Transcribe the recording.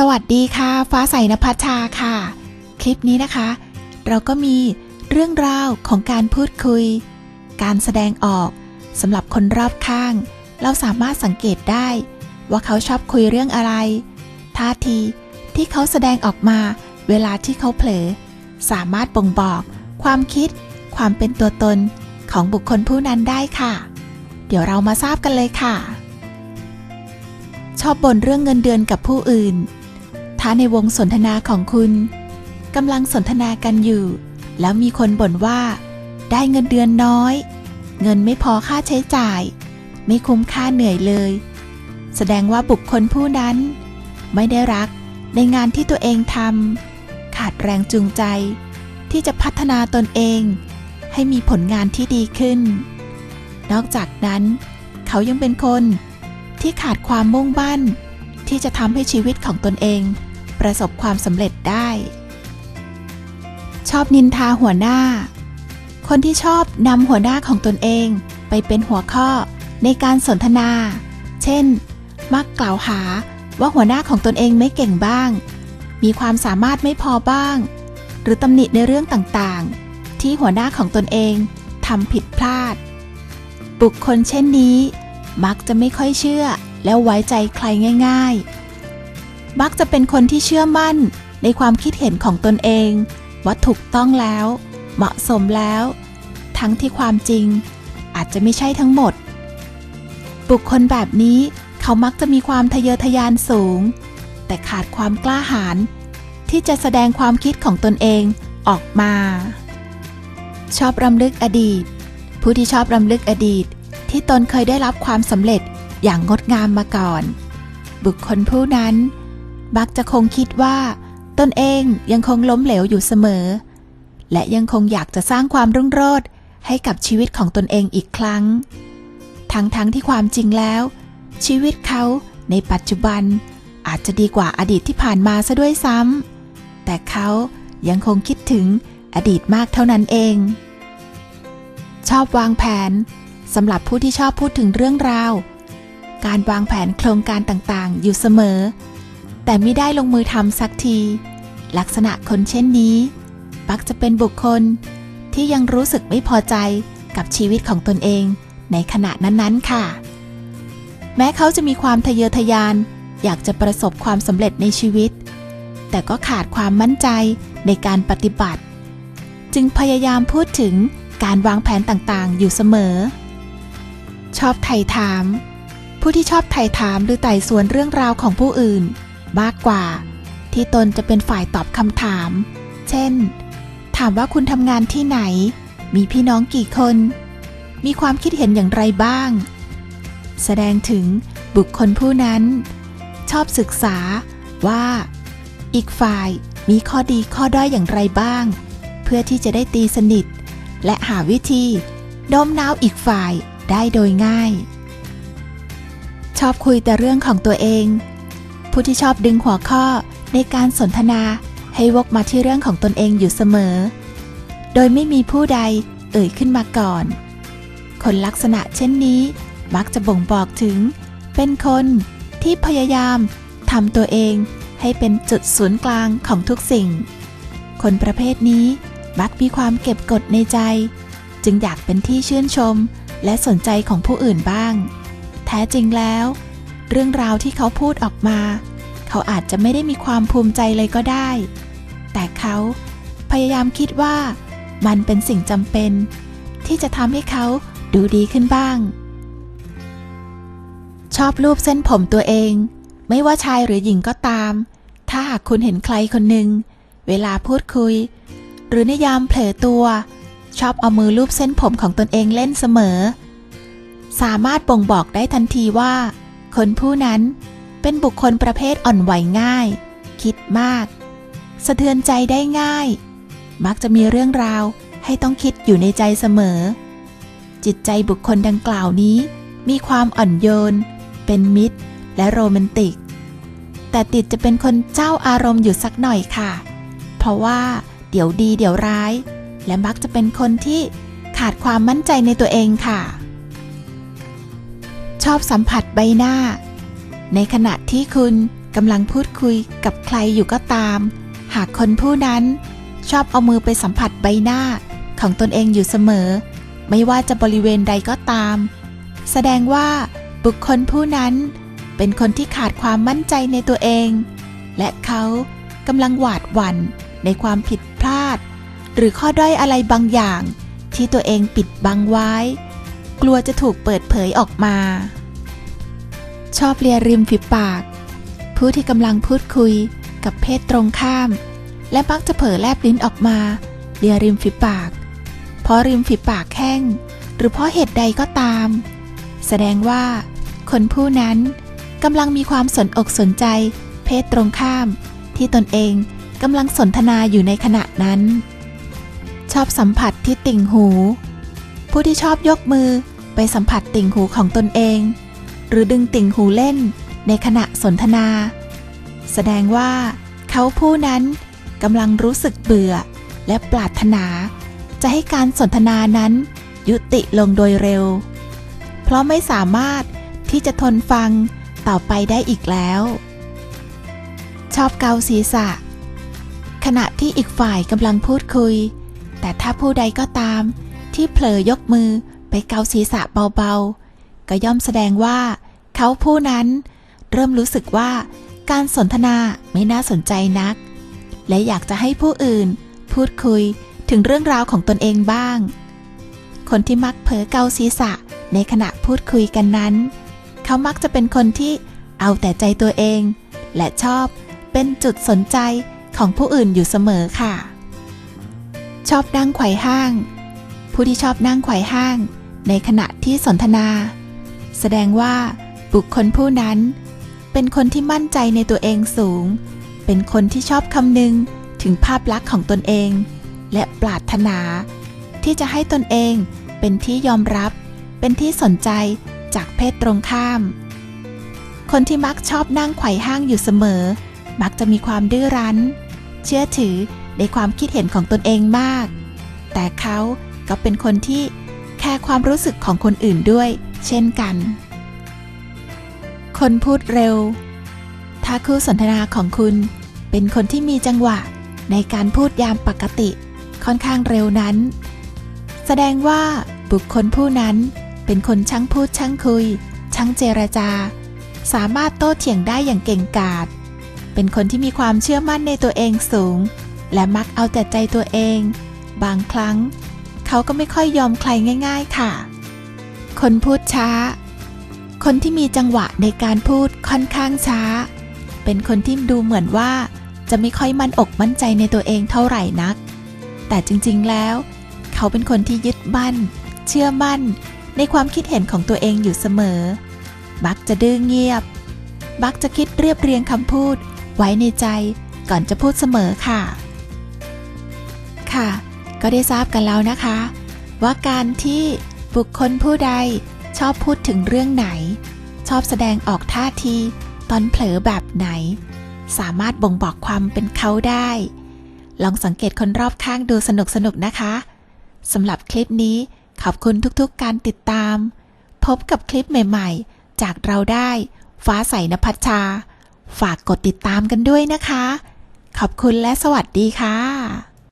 สวัสดีค่ะ ฟ้าใสนภัชชาค่ะ คลิปนี้นะคะ เราก็มีเรื่องราวของการพูดคุย การแสดงออกสำหรับคนรอบข้าง เราสามารถสังเกตได้ ว่าเขาชอบคุยเรื่องอะไร ท่าทีที่เขาแสดงออกมาเวลาที่เขาเผลอ สามารถบ่งบอก ความคิด ความเป็นตัวตนของบุคคลผู้นั้นได้ค่ะ เดี๋ยวเรามาทราบกันเลยค่ะ ชอบบ่นเรื่องเงินเดือนกับผู้อื่น ถ้าในวงสนทนาของคุณกำลังสนทนากันอยู่ แล้วมีคนบ่นว่า ได้เงินเดือนน้อย เงินไม่พอค่าใช้จ่าย ไม่คุ้มค่าเหนื่อยเลย แสดงว่าบุคคลผู้นั้น ไม่ได้รักในงานที่ตัวเองทำขาดแรงจูงใจ ที่จะพัฒนาตนเอง ให้มีผลงานที่ดีขึ้น นอกจากนั้น เขายังเป็นคนที่ขาดความมุ่งมั่นที่จะทำให้ชีวิตของตนเอง ประสบความสำเร็จได้ ชอบนินทาหัวหน้า คนที่ชอบนำหัวหน้าของตนเองไปเป็นหัวข้อในการสนทนา เช่น มักกล่าวหาว่าหัวหน้าของตนเองไม่เก่งบ้าง มีความสามารถไม่พอบ้าง หรือตำหนิในเรื่องต่างๆ ที่หัวหน้าของตนเองทำผิดพลาด บุคคลเช่นนี้ มักจะไม่ค่อยเชื่อและไว้ใจใครง่าย ๆ มักจะเป็นคนที่เชื่อมั่นในความคิดเห็นของตนเอง ว่าถูกต้องแล้ว เหมาะสมแล้ว ทั้งที่ความจริง อาจจะไม่ใช่ทั้งหมด บุคคลแบบนี้เขามักจะมีความทะเยอทะยานสูง แต่ขาดความกล้าหาญที่จะแสดงความคิดของตนเองออกมา ชอบรำลึกอดีต ผู้ที่ชอบรำลึกอดีต ที่ตนเคยได้รับความสำเร็จอย่างงดงามมาก่อน บุคคลผู้นั้น มักจะคงคิดว่า ตนเองยังคงล้มเหลวอยู่เสมอ และยังคงอยากจะสร้างความรุ่งโรจน์ให้กับชีวิตของตนเองอีกครั้ง ทั้งๆทที่ความจริงแล้ว ชีวิตเขาในปัจจุบันอาจจะดีกว่าอดีตที่ผ่านมาซะด้วยซ้ำแต่เขายังคงคิดถึงอดีตมากเท่านั้นเอง ชอบวางแผนสำหรับผู้ที่ชอบพูดถึงเรื่องราว การวางแผนโครงการต่างๆ อยู่เสมอ แต่ไม่ได้ลงมือทำสักที ลักษณะคนเช่นนี้มักจะเป็นบุคคลที่ยังรู้สึกไม่พอใจกับชีวิตของตนเองในขณะนั้นๆค่ะ แม้เขาจะมีความทะเยอทะยานอยากจะประสบความสำเร็จในชีวิต แต่ก็ขาดความมั่นใจในการปฏิบัติ จึงพยายามพูดถึงการวางแผนต่างๆ อยู่เสมอ ชอบไถ่ถาม ผู้ที่ชอบไถ่ถามหรือไต่สวนเรื่องราวของผู้อื่น มากกว่า ที่ตนจะเป็นฝ่ายตอบคำถาม เช่น ถามว่าคุณทำงานที่ไหน มีพี่น้องกี่คน มีความคิดเห็นอย่างไรบ้าง แสดงถึงบุคคลผู้นั้น ชอบศึกษาว่า อีกฝ่ายมีข้อดีข้อด้อยอย่างไรบ้าง เพื่อที่จะได้ตีสนิท และหาวิธีโน้มน้าวอีกฝ่ายได้โดยง่าย ชอบคุยแต่เรื่องของตัวเอง ผู้ที่ชอบดึงหัวข้อในการสนทนาให้วกมาที่เรื่องของตนเองอยู่เสมอ โดยไม่มีผู้ใดเอ่ยขึ้นมาก่อน คนลักษณะเช่นนี้มักจะบ่งบอกถึง เป็นคนที่พยายามทำตัวเองให้เป็นจุดศูนย์กลางของทุกสิ่ง คนประเภทนี้มักมีความเก็บกดในใจ จึงอยากเป็นที่ชื่นชมและสนใจของผู้อื่นบ้าง แท้จริงแล้ว เรื่องราวที่เขาพูดออกมา เขาอาจจะไม่ได้มีความภูมิใจเลยก็ได้ แต่เขาพยายามคิดว่ามันเป็นสิ่งจำเป็น ที่จะทำให้เขาดูดีขึ้นบ้าง ชอบรูปเส้นผมตัวเอง ไม่ว่าชายหรือหญิงก็ตาม ถ้าหากคุณเห็นใครคนหนึ่ง เวลาพูดคุย หรือในยามเผลอตัว ชอบเอามือลูบเส้นผมของตนเองเล่นเสมอ สามารถบ่งบอกได้ทันทีว่า คนผู้นั้นเป็นบุคคลประเภทอ่อนไหวง่าย คิดมาก สะเทือนใจได้ง่าย มักจะมีเรื่องราวให้ต้องคิดอยู่ในใจเสมอ จิตใจบุคคลดังกล่าวนี้ มีความอ่อนโยน เป็นมิตร และโรแมนติก แต่ติดจะเป็นคนเจ้าอารมณ์อยู่สักหน่อยค่ะ เพราะว่าเดี๋ยวดีเดี๋ยวร้าย และมักจะเป็นคนที่ขาดความมั่นใจในตัวเองค่ะ ชอบสัมผัสใบหน้า ในขณะที่คุณกำลังพูดคุยกับใครอยู่ก็ตาม หากคนผู้นั้นชอบเอามือไปสัมผัสใบหน้าของตนเองอยู่เสมอ ไม่ว่าจะบริเวณใดก็ตาม แสดงว่าบุคคลผู้นั้นเป็นคนที่ขาดความมั่นใจในตัวเอง และเขากำลังหวาดหวั่นในความผิดพลาด หรือข้อด้อยอะไรบางอย่างที่ตัวเองปิดบังไว้ กลัวจะถูกเปิดเผยออกมา ชอบเลียริมฝีปาก ผู้ที่กำลังพูดคุยกับเพศตรงข้าม และมักจะเผลอแลบลิ้นออกมา เลียริมฝีปาก เพราะริมฝีปากแห้ง หรือเพราะเหตุใดก็ตาม แสดงว่า คนผู้นั้นกำลังมีความสนอกสนใจ เพศตรงข้าม ที่ตนเองกำลังสนทนาอยู่ในขณะนั้น ชอบสัมผัสที่ติ่งหู ผู้ที่ชอบยกมือไปสัมผัสติ่งหูของตนเอง หรือดึงติ่งหูเล่นในขณะสนทนา แสดงว่าเขาผู้นั้นกำลังรู้สึกเบื่อและปรารถนา จะให้การสนทนานั้นยุติลงโดยเร็ว เพราะไม่สามารถที่จะทนฟังต่อไปได้อีกแล้ว ชอบเกาศีรษะ ขณะที่อีกฝ่ายกำลังพูดคุย แต่ถ้าผู้ใดก็ตาม ที่เผลอยกมือไปเกาศีรษะเบาๆ ก็ย่อมแสดงว่า เขาผู้นั้น เริ่มรู้สึกว่าการสนทนาไม่น่าสนใจนัก และอยากจะให้ผู้อื่น พูดคุยถึงเรื่องราวของตนเองบ้าง คนที่มักเผลอเกาศีรษะในขณะพูดคุยกันนั้น เขามักจะเป็นคนที่เอาแต่ใจตัวเอง และชอบเป็นจุดสนใจของผู้อื่นอยู่เสมอค่ะ ชอบนั่งไขว่ห้าง ผู้ที่ชอบนั่งไขว่ห้าง ในขณะที่สนทนา แสดงว่าบุคคลผู้นั้น เป็นคนที่มั่นใจในตัวเองสูง เป็นคนที่ชอบคำนึงถึงภาพลักษณ์ของตนเอง และปรารถนา ที่จะให้ตนเองเป็นที่ยอมรับ เป็นที่สนใจจากเพศตรงข้าม คนที่มักชอบนั่งไขว่ห้างอยู่เสมอ มักจะมีความดื้อรั้น เชื่อถือในความคิดเห็นของตนเองมาก แต่เขา ก็เป็นคนที่แคร์ความรู้สึกของคนอื่นด้วย เช่นกัน คนพูดเร็ว ถ้าคู่สนทนาของคุณ เป็นคนที่มีจังหวะในการพูดยามปกติ ค่อนข้างเร็วนั้น แสดงว่าบุคคลผู้นั้นเป็นคนช่างพูดช่างคุย ช่างเจรจา สามารถโต้เถียงได้อย่างเก่งกาจเป็นคนที่มีความเชื่อมั่นในตัวเองสูง และมักเอาแต่ใจตัวเอง บางครั้ง เขาก็ไม่ค่อยยอมใครง่าย ๆ ค่ะ คนพูดช้า คนที่มีจังหวะในการพูดค่อนข้างช้า เป็นคนที่ดูเหมือนว่าจะไม่ค่อยมั่นอกมั่นใจในตัวเองเท่าไหร่นัก แต่จริงๆแล้ว เขาเป็นคนที่ยึดมั่นเชื่อมั่น ในความคิดเห็นของตัวเองอยู่เสมอมักจะดื้อเงียบมักจะคิดเรียบเรียงคำพูด ไว้ในใจก่อนจะพูดเสมอค่ะ ค่ะ ก็ได้ทราบกันแล้วนะคะ ว่าการที่บุคคลผู้ใดชอบพูดถึงเรื่องไหน ชอบแสดงออกท่าที ตอนเผลอแบบไหน สามารถบ่งบอกความเป็นเขาได้ ลองสังเกตคนรอบข้างดูสนุกๆนะคะสำหรับคลิปนี้ขอบคุณทุกๆการติดตาม พบกับคลิปใหม่ๆ จากเราได้ฟ้าใสนภัชชา ฝากกดติดตามกันด้วยนะคะ ขอบคุณและสวัสดีค่ะ